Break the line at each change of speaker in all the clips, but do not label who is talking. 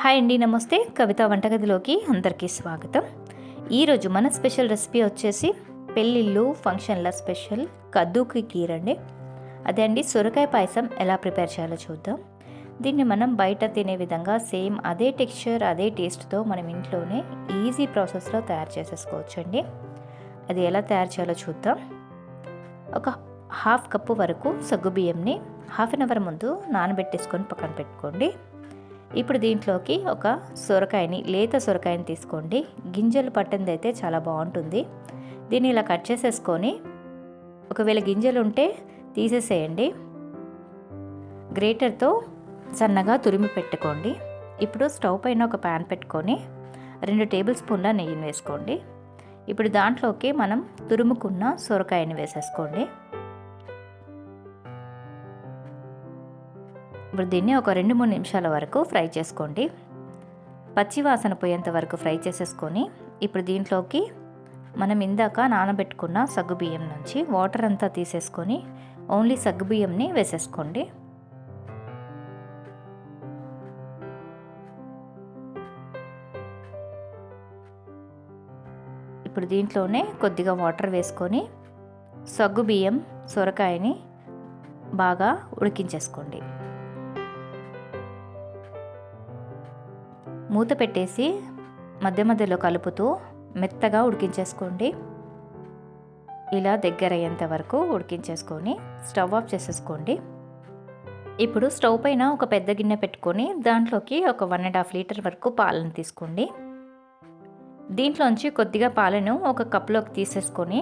Hi అండి నమస్తే. కవిత వంటగదిలోకి అందరికీ స్వాగతం. ఈరోజు మన స్పెషల్ రెసిపీ వచ్చేసి పెళ్ళిళ్ళు ఫంక్షన్ల స్పెషల్ కద్దుకి కీరండి అదే అండి సొరకాయ పాయసం ఎలా ప్రిపేర్ చేయాలో చూద్దాం. దీన్ని మనం బయట తినే విధంగా సేమ్ అదే టెక్స్చర్ అదే టేస్ట్తో మనం ఇంట్లోనే ఈజీ ప్రాసెస్లో తయారు చేసేసుకోవచ్చు అండి. అది ఎలా తయారు చేయాలో చూద్దాం. ఒక హాఫ్ కప్పు వరకు సగ్గుబియ్యంని హాఫ్ అన్ అవర్ ముందు నానబెట్టేసుకొని పక్కన పెట్టుకోండి. ఇప్పుడు దీంట్లోకి ఒక సొరకాయని లేత సొరకాయని తీసుకోండి. గింజలు పట్టింది అయితే చాలా బాగుంటుంది. దీన్ని ఇలా కట్ చేసేసుకొని ఒకవేళ గింజలు ఉంటే తీసేసేయండి. గ్రేటర్తో సన్నగా తురిమి పెట్టుకోండి. ఇప్పుడు స్టవ్ పైన ఒక ప్యాన్ పెట్టుకొని రెండు టేబుల్ స్పూన్ల నెయ్యిని వేసుకోండి. ఇప్పుడు దాంట్లోకి మనం తురుముకున్న సొరకాయని వేసేసుకోండి. ఇప్పుడు దీన్ని ఒక రెండు మూడు నిమిషాల వరకు ఫ్రై చేసుకోండి. పచ్చివాసన పోయేంత వరకు ఫ్రై చేసేసుకొని ఇప్పుడు దీంట్లోకి మనం ఇందాక నానబెట్టుకున్న సగ్గుబియ్యం నుంచి వాటర్ అంతా తీసేసుకొని ఓన్లీ సగ్గుబియ్యంని వేసేసుకోండి. ఇప్పుడు దీంట్లోనే కొద్దిగా వాటర్ వేసుకొని సగ్గుబియ్యం సొరకాయని బాగా ఉడికించేసుకోండి. మూత పెట్టేసి మధ్య మధ్యలో కలుపుతూ మెత్తగా ఉడికించేసుకోండి. ఇలా దగ్గర అయ్యేంత వరకు ఉడికించేసుకొని స్టవ్ ఆఫ్ చేసేసుకోండి. ఇప్పుడు స్టవ్ పైన ఒక పెద్ద గిన్నె పెట్టుకొని దాంట్లోకి ఒక వన్ అండ్ హాఫ్ లీటర్ వరకు పాలను తీసుకోండి. దీంట్లోంచి కొద్దిగా పాలను ఒక కప్లోకి తీసేసుకొని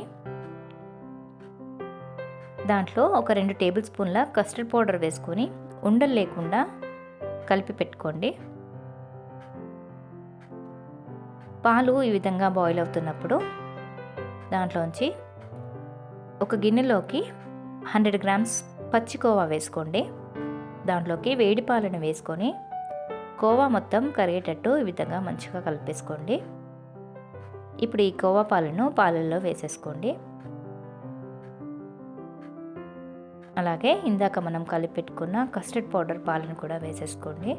దాంట్లో ఒక రెండు టేబుల్ స్పూన్ల కస్టర్డ్ పౌడర్ వేసుకొని ఉండలు లేకుండా కలిపి పెట్టుకోండి. పాలు ఈ విధంగా బాయిల్ అవుతున్నప్పుడు దాంట్లోంచి ఒక గిన్నెలోకి హండ్రెడ్ గ్రామ్స్ పచ్చి కోవా వేసుకోండి. దాంట్లోకి వేడి పాలను వేసుకొని కోవా మొత్తం కరిగేటట్టు ఈ విధంగా మంచిగా కలిపేసుకోండి. ఇప్పుడు ఈ కోవా పాలను పాలల్లో వేసేసుకోండి. అలాగే ఇందాక మనం కలిపి పెట్టుకున్న కస్టర్డ్ పౌడర్ పాలను కూడా వేసేసుకోండి.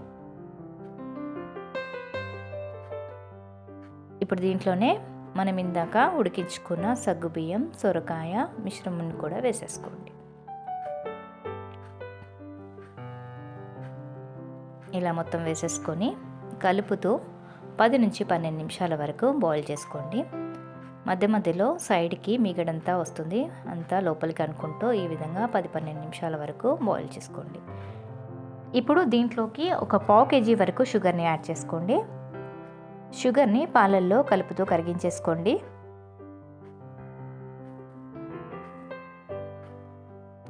ఇప్పుడు దీంట్లోనే మనం ఇందాక ఉడికించుకున్న సగ్గుబియ్యం సొరకాయ మిశ్రమం కూడా వేసేసుకోండి. ఇలా మొత్తం వేసేసుకొని కలుపుతూ పది నుంచి పన్నెండు నిమిషాల వరకు బాయిల్ చేసుకోండి. మధ్య మధ్యలో సైడ్కి మిగడంతా వస్తుంది. అంతా లోపలికి అనుకుంటూ ఈ విధంగా పది పన్నెండు నిమిషాల వరకు బాయిల్ చేసుకోండి. ఇప్పుడు దీంట్లోకి ఒక పావు కేజీ వరకు షుగర్ని యాడ్ చేసుకోండి. షుగర్ని పాలల్లో కలుపుతూ కరిగించేసుకోండి.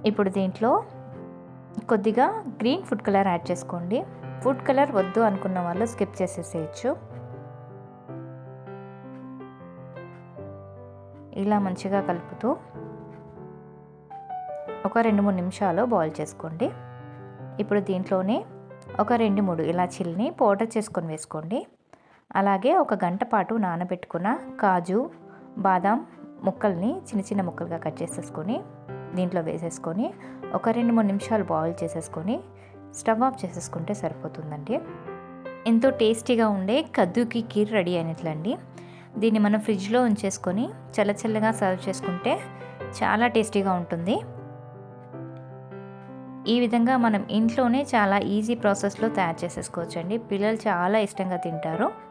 ఇప్పుడు దీంట్లో కొద్దిగా గ్రీన్ ఫుడ్ కలర్ యాడ్ చేసుకోండి. ఫుడ్ కలర్ వద్దు అనుకున్న వాళ్ళు స్కిప్ చేసేసేయచ్చు. ఇలా మంచిగా కలుపుతూ ఒక రెండు మూడు నిమిషాలు బాయిల్ చేసుకోండి. ఇప్పుడు దీంట్లోనే ఒక రెండు మూడు ఇలాచీలని పౌడర్ చేసుకొని వేసుకోండి. అలాగే ఒక గంట పాటు నానబెట్టుకున్న కాజు బాదాం ముక్కల్ని చిన్న చిన్న ముక్కలుగా కట్ చేసేసుకొని దీంట్లో వేసేసుకొని ఒక రెండు మూడు నిమిషాలు బాయిల్ చేసేసుకొని స్టవ్ ఆఫ్ చేసేసుకుంటే సరిపోతుందండి. ఎంతో టేస్టీగా ఉండే కద్దుకి కీర్ రెడీ అయినట్లండి. దీన్ని మనం ఫ్రిడ్జ్లో ఉంచేసుకొని చల్లచల్లగా సర్వ్ చేసుకుంటే చాలా టేస్టీగా ఉంటుంది. ఈ విధంగా మనం ఇంట్లోనే చాలా ఈజీ ప్రాసెస్లో తయారు చేసేసుకోవచ్చండి. పిల్లలు చాలా ఇష్టంగా తింటారు.